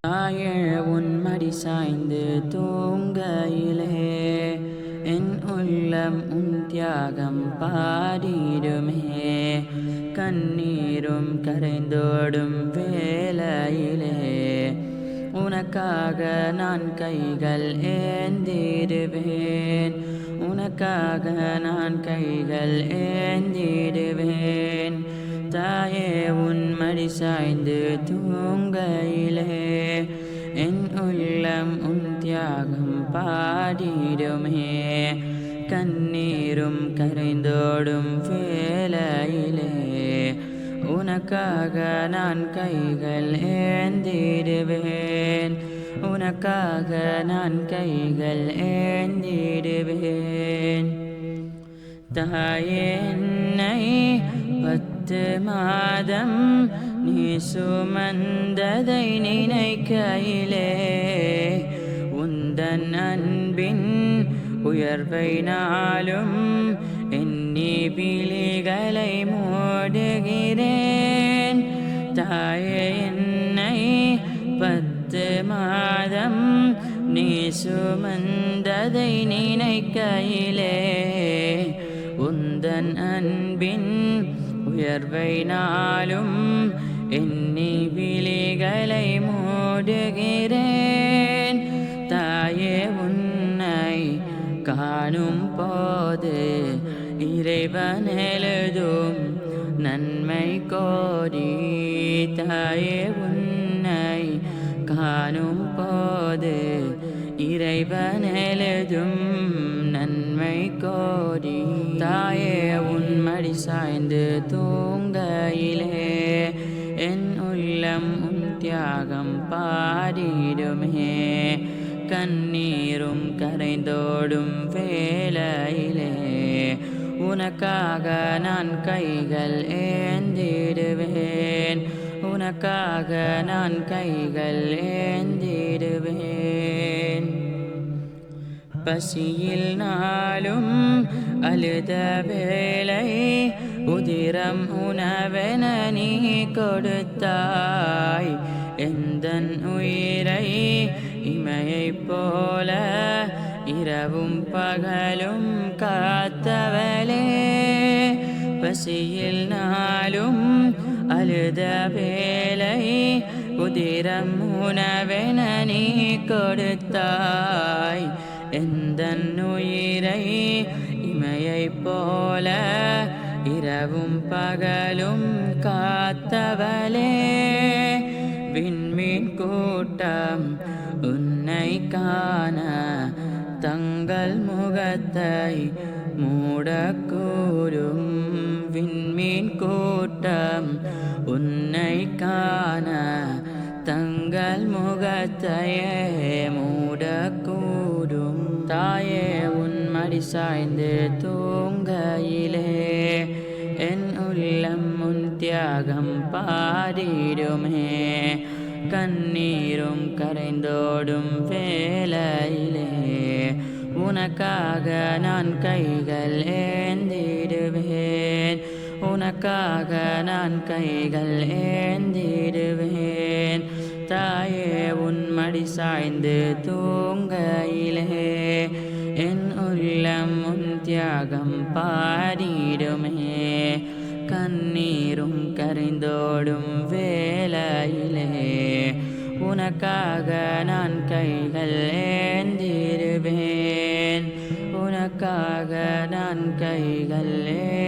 தாயழ உன்மடி சாய்ந்து தூங்கையிலே. என் உள்ளம் உன் தியாகம் பாடிடுமே. கண்ணீரும் கரைந்தோடும் வேலையிலே. உனக்காக நான் கைகள் ஏந்திடுவேன். உனக்காக நான் கைகள் ஏந்திடுவேன். தாயே உன் மடி சாய்ந்து என் உள்ளம் உன் தியாகம் பாடிடுமே கண்ணீரும் கரைந்தோடும் வேலையிலே உனக்காக நான் கைகள் ஏந்திடுவேன் உனக்காக நான் கைகள் ஏந்திடுவேன் தாயே என்னை பத்து மாதம் நீ சுமந்ததை நினைக்கையிலே உந்தன் அன்பின் உயர்வை நாளும் எண்ணி விழிகளை மூடுகிறேன். தாயே என்னை பத்து மாதம் நீ சுமந்ததை நினைக்கையிலே உந்தன் அன்பின் உயர்வை நாளும் எண்ணி விழிகளை மூடுகிறேன். தாயே உன்னை காணும் போது இறைவன் எழுதும் நன்மை கோரி தாயே உன்னை காணும் போது இறைவன் எழுதும் நன்மை கோரி தாயே உன் அடி சாய்ந்து தூங்கையிலே என் உள்ளம் உன் தியாகம் பாடிடுமே. கண்ணீரும் கரைந்தோடும் வேலையிலே உனக்காக நான் கைகள் ஏந்திடுவேன். உனக்காக நான் கைகள் ஏந்திடுவேன். பசியில் நாளும் அழுத வேளை உதிரம் உணவென நீ கொடுத்தாய் எந்தன் உயிரை இமையைப் போல இரவும் பகலும் காத்தவளே பசியில் நாளும் அழுத வேளை உதிரம் உணவென நீ கொடுத்தாய் எந்தன் உயிரை இமையைப் போல இரவும் பகலும் காத்தவளே. விண்மீன் கூட்டம் உன்னை காண தங்கள் முகத்தை மூடக்கூறும் விண்மீன் கூட்டம் உன்னை காண தங்கள் முகத்தையே மூ உன் சாய்ந்து தூங்கையிலே என் உள்ளம் முன் தியாகம் பாடிடுமே. கண்ணீரும் கரைந்தோடும் வேலையிலே உனக்காக நான் கைகள் ஏந்திடுவேன். உனக்காக நான் கைகள் ஏந்திடுவேன். தாயே உன்மடி சாய்ந்து தூங்கையிலே. என் உள்ளம் உன் தியாகம் பாடிடுமே. கண்ணீரும் கரைந்தோடும் வேலையிலே. உனக்காக நான் கைகள் ஏந்திருவேன். உனக்காக நான் கைகள் ஏ